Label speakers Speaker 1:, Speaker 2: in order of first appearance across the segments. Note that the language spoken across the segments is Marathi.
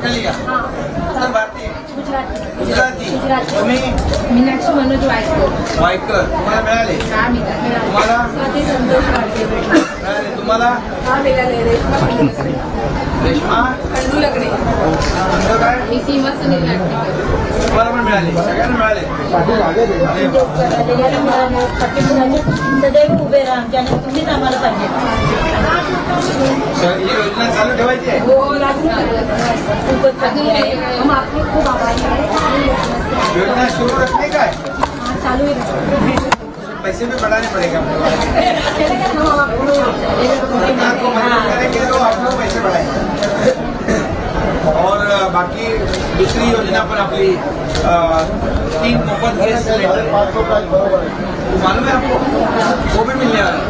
Speaker 1: गुजराती.
Speaker 2: गुजराती.
Speaker 1: गुजराती.
Speaker 2: तुम्ही?
Speaker 1: मीनाक्षी मनोज वायकर.
Speaker 2: वायकर. तुम्हाला मिळाले?
Speaker 1: मिळाला.
Speaker 2: तुम्हाला?
Speaker 1: स्वाती संतोष
Speaker 2: मिळाले. तुम्हाला?
Speaker 1: हा रेश्मा. लगणे
Speaker 2: काय?
Speaker 1: सीमा सुनील
Speaker 2: तुम्हाला पण मिळाले. सगळ्यांना मिळाले.
Speaker 3: सदैव उभे राहा आमच्याने तुम्हीच आम्हाला पाहिजे
Speaker 2: ही योजना चालू ठेवायची आहे.
Speaker 1: हो लागू खूपच हम आपले खूप आभारी आहे
Speaker 2: योजना रखने
Speaker 1: चालू आहे
Speaker 2: पैसे भी बढ़ाने पड़ेगा पैसे बढ़ाएंगे बाकी दुसरी योजना पण आपली तीन मोफत गैस सिलेंडर मालूम है आपको? वो भी मिलने वाला.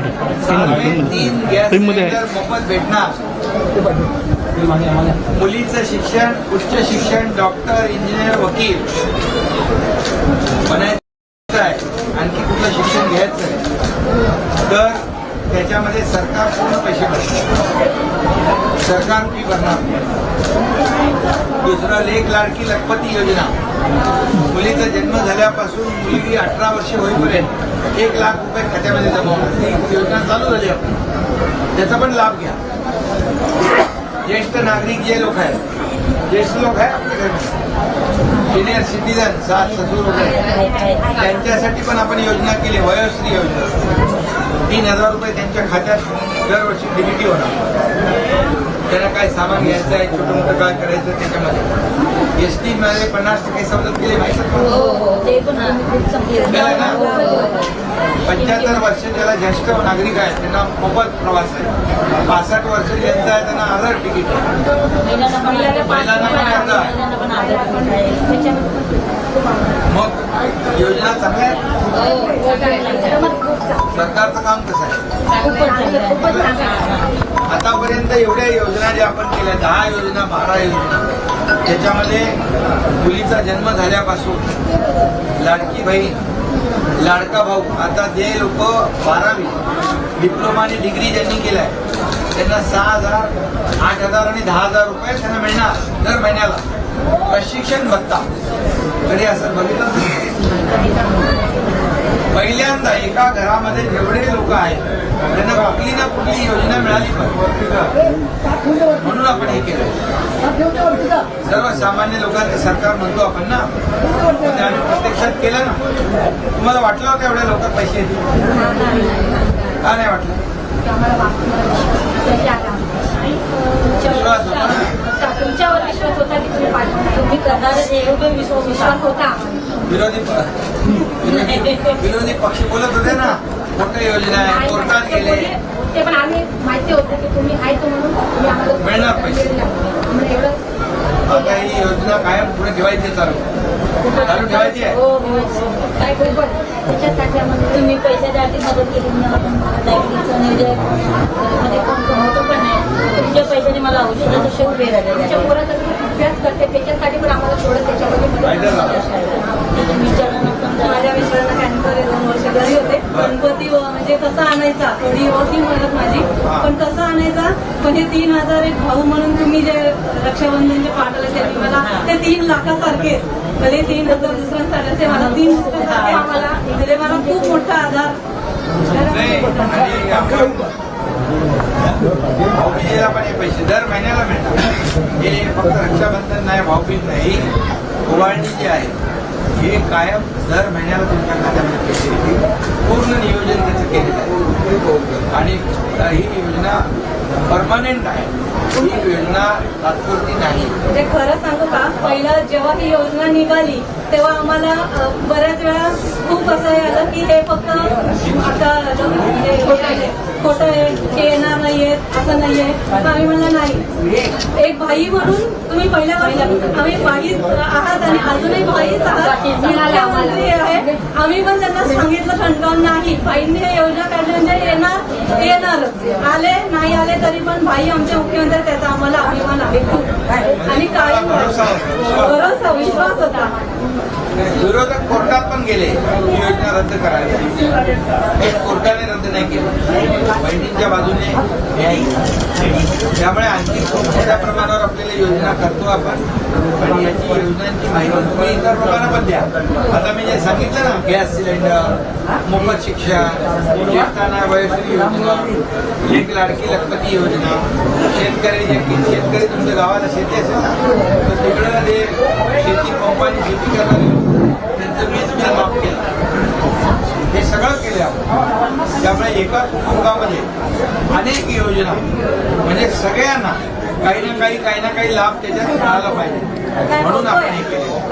Speaker 2: है। तीन गॅस
Speaker 4: आहे.
Speaker 2: सिलेंडर मोफत भेटणार. मुलीचं शिक्षण उच्च शिक्षण डॉक्टर इंजिनियर वकील. बनायचं आहे. आणखी कुठलं शिक्षण घ्यायचं आहे? तर त्याच्यामध्ये सरकार पूर्ण पैसे भरणार. सरकार फी भरणार दुसरं लेख लाडकी लखपती योजना. मुलीचा जन्म झाल्यापासून मुलगी अठरा वर्षे होईपर्यंत एक लाख रुपये खात्यामध्ये जमा ही योजना चालू झाली आपण त्याचा पण लाभ घ्या. ज्येष्ठ नागरिक जे लोक आहेत ज्येष्ठ लोक आहे आपल्या घरी. सिनियर सिटीजन सात ससूर वगैरे त्यांच्यासाठी पण आपण योजना केली वयोश्री योजना. तीन हजार रुपये त्यांच्या खात्यात दरवर्षी डिबिटी होणार. त्यांना काय सामान घ्यायचं आहे छोटं मोठं काय करायचं त्याच्यामध्ये. एस टी मध्ये पन्नास टक्के सवलत केली माहिती
Speaker 3: हो
Speaker 2: का?
Speaker 3: हो
Speaker 2: ना? पंच्याहत्तर वर्ष ज्याला ज्येष्ठ नागरिक आहेत त्यांना मोफत प्रवास आहे. पासष्ट वर्ष ज्यांचं आहे त्यांना आधार तिकीट. मग योजना चांगल्या आहेत?
Speaker 1: हो.
Speaker 2: सरकारचं काम कसं आहे. आतापर्यंत एवढ्या योजना ज्या आपण केल्या दहा योजना बारा योजना त्याच्यामध्ये मुलीचा जन्म झाल्यापासून लाडकी बहीण लाडका भाऊ आता जे लोक बारावी डिप्लोमा आणि डिग्री ज्यांनी केलाय त्यांना सहा हजार आठ हजार आणि दहा हजार रुपये त्यांना मिळणार दर महिन्याला. प्रशिक्षण भत्ता. कधी असं बघितलं पहिल्यांदा एका घरामध्ये जेवढे लोक आहेत त्यांना कुठली ना कुठली योजना मिळाली पाहिजे म्हणून आपण हे केलं. सर्वसामान्य लोकांचे सरकार म्हणतो आपण ना. आम्ही प्रत्यक्षात केलं ना. तुम्हाला वाटलं होतं एवढ्या लोक पैसे येतील? का नाही वाटलं?
Speaker 1: आम्हाला वाटलं त्याची आता
Speaker 2: विश्वास होता ना?
Speaker 1: तुमच्यावर विश्वास होता की तुम्ही पाठवणार?
Speaker 3: तुम्ही करणार एवढे विश्वास
Speaker 1: विश्वास होता.
Speaker 2: विरोधी प- विरोधी विरोधी पक्ष बोलत होते ना. मोठ्या योजना आहे कोर्टात गेले
Speaker 1: ते पण आम्ही माहिती होतं की तुम्ही आहे तो म्हणून तुम्ही आम्हाला
Speaker 2: मिळणार पैसे. आता ही योजना कायम पुढे ठेवायची चालू. चालू ठेवायची आहे.
Speaker 3: हो.
Speaker 1: काय त्याच्यासाठी आम्हाला
Speaker 3: तुम्ही पैशाच्या आधी मदत केली म्हणून आपण डायबिटीजचं नियोजनमध्ये कोण कमवतो पण नाही तुमच्या पैशाने मला औषधाचं शोध
Speaker 1: तुमच्या
Speaker 3: राहिलेलं
Speaker 1: पोराचा तुम्ही अभ्यास करते त्याच्यासाठी पण आम्हाला थोडं त्याच्यामध्ये.
Speaker 5: माझ्या मिस्टरांना कॅन्सर आहे दोन वर्ष घरी होते. गणपती व- म्हणजे कसं आणायचा? थोडी होती मदत माझी. पण कसं आणायचा? पण हे तीन हजार एक भाऊ म्हणून तुम्ही जे रक्षाबंधनचे पाठवले त्यांनी मला ते तीन लाखासारखे. भले तीन हजार दुसऱ्यांसाठी ते मला तीन लाखासारखे आम्हाला दिले. मला खूप मोठा आधार.
Speaker 2: भाऊबीजेला पण हे पैसे दर महिन्याला मिळतात. हे फक्त रक्षाबंधन नाही भाऊबीज नाही ओवाळणी जी आहे हे कायम दर महिन्याला तुमच्या खात्यामध्ये पैसे येतील. पूर्ण नियोजन त्याचं केलेलं आहे. आणि ही योजना परमनंट आहे. ही योजना तात्पुरती नाही.
Speaker 5: म्हणजे खरं सांगू का पहिलं जेव्हा ही योजना निघाली तेव्हा आम्हाला बऱ्याच वेळा खूप असं हे आलं की हे फक्त आता खोटं आहे हे येणार नाहीये असं नाहीये. आम्ही म्हणलं नाही. एक भाई म्हणून तुम्ही पहिल्यापासून आम्ही भाईच आहात आणि अजूनही भाईच आहात. आहे. आम्ही पण त्यांना सांगितलं खंडकावून नाही. भाईंनी हे योजना काढली म्हणजे येणार येणार. आले नाही आले तरी पण भाई आमचे मुख्यमंत्री त्याचा आम्हाला अभिमान आहे आणि कायम
Speaker 2: भरोसा विश्वास.
Speaker 5: होता.
Speaker 2: विरोधक कोर्टात पण गेले. रद्द करायला एक कोर्टाने रद्द नाही केलं. बहिणींच्या बाजूने त्यामुळे आणखी खूप मोठ्या प्रमाणावर आपल्याला योजना करतो आपण. आणि याची योजनांची माहिती तुम्ही इतर लोकांना पण द्या. आता मी जे सांगितलं ना गॅस सिलेंडर मोफत शिक्षण ज्येष्ठांना वयश्री योजना एक लाडकी लखपती योजना शेतकरी जे शेतकरी तुमच्या गावाला शेती असेल ना तर तिकडं ते शेती पंपाने शेती करणारे त्यांचं वीज बिल माफ केलं. हे सगळं केलं आपण. त्यामुळे एका कुटुंबामध्ये अनेक योजना म्हणजे सगळ्यांना काही ना काही काही ना काही लाभ त्याच्यात मिळाला पाहिजे. म्हणून आपण हे केलं.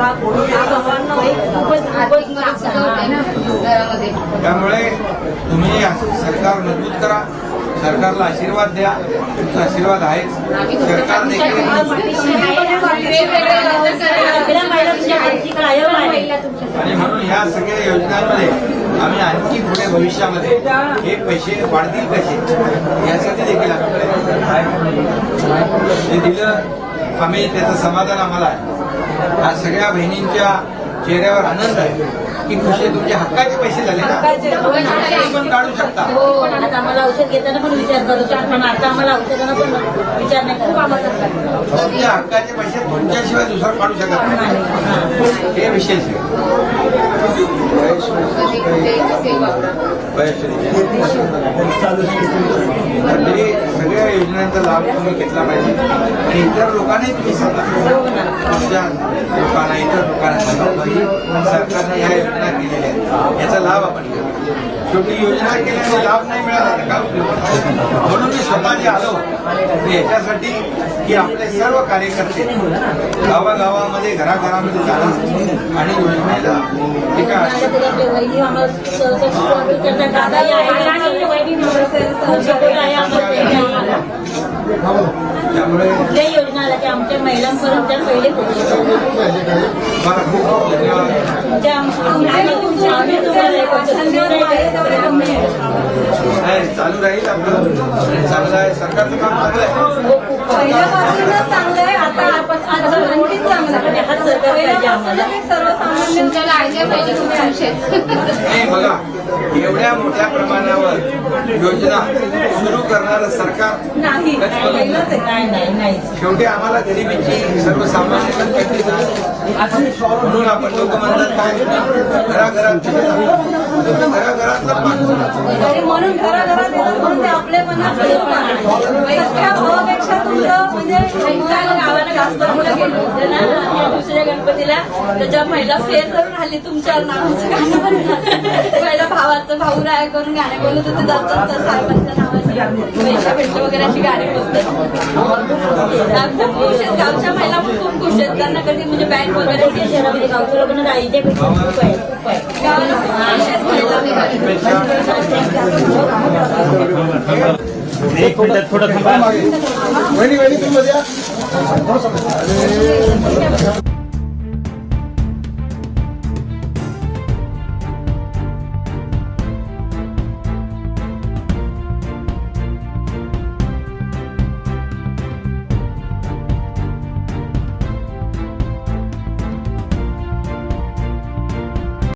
Speaker 2: त्यामुळे तुम्ही सरकार मजबूत करा सरकारला आशीर्वाद द्या तुमचा आशीर्वाद आहेच. सरकार देखील
Speaker 3: आहे
Speaker 2: आणि म्हणून ह्या सगळ्या योजनांमध्ये आम्ही आणखी पुढे भविष्यामध्ये हे पैसे वाढतील कसे? यासाठी देखील आम्ही प्रयत्न आहे. ते दिलं आम्ही त्याचं समाधान आम्हाला आहे. आज सगळ्या बहिणींच्या चेहऱ्यावर आनंद आहे. की खुशी तुमचे हक्काचे पैसे झाले ना? तुम्ही पण काढू शकता.
Speaker 3: पण आता आम्हाला औषध घेताना पण विचार करतो पण आता आम्हाला औषधांना पण विचार नाही खूप आम्हाला
Speaker 2: तुमच्या हक्काचे पैसे तुमच्याशिवाय दुसरा काढू शकत नाही. हे विशेष आहे. योजनांचा लाभ तुम्ही घेतला पाहिजे. आणि इतर लोकांनाही तुम्ही सांगा तुमच्या लोकांना इतर लोकांना सांगा सरकारने ह्या योजना केलेल्या आहेत. याचा लाभ आपण घ्या शेवटी योजना केल्याने लाभ नाही मिळाला तर काय उपयोग? म्हणून मी स्वतः जे आलो याच्यासाठी की आपले सर्व कार्यकर्ते गावागावामध्ये घराघरामध्ये जाणं आणि योजनेला
Speaker 3: दादाही आहे.
Speaker 2: त्यामुळे
Speaker 3: कुठल्याही योजना आल्या? की आमच्या महिलांपर्यंत त्या पहिले हे
Speaker 2: चालू राहील आपलं. आणि चांगलं आहे. सरकारचं काम चांगलं आहे.
Speaker 5: पहिल्यापासूनच चांगलं आहे आता आणखीच चांगलं
Speaker 3: हाच सरकार पाहिजे आम्हाला.
Speaker 1: पाहिजे तुमच्या
Speaker 2: नाही बघा एवढ्या मोठ्या प्रमाणावर योजना सुरू करणारं सरकार
Speaker 5: नाही
Speaker 2: शेवटी आम्हाला गरिबीची सर्वसामान्य. म्हणून आपण लोक म्हणतात काय घराघरात घराघरातलं पाणी
Speaker 5: आणि म्हणून घराघरात येतात म्हणून ते आपले मनात सख्या भावापेक्षा तुमचं म्हणजे
Speaker 4: आमच्या गावाला जास्त पुढे गेलो गणपतीला त्याच्या महिला फेर करून आली तुमच्या नावाचं गाणं म्हणतात पहिला भावाचं भाऊ राय करून गाणे बोलत होते जातात तर साहेबांच्या नावाची पैसे भेटले वगैरे अशी गाणी बोलतात. खूप खुश आहेत गावच्या महिला पण खूप खुश आहेत. त्यांना कधी म्हणजे बँक वगैरे
Speaker 3: गावच्या लोकांना खूप आहे खूप आहे.
Speaker 4: गावाला.
Speaker 6: एक मिनिट थोडं थांबा.
Speaker 7: वहिनी वहिनी तुम्ही.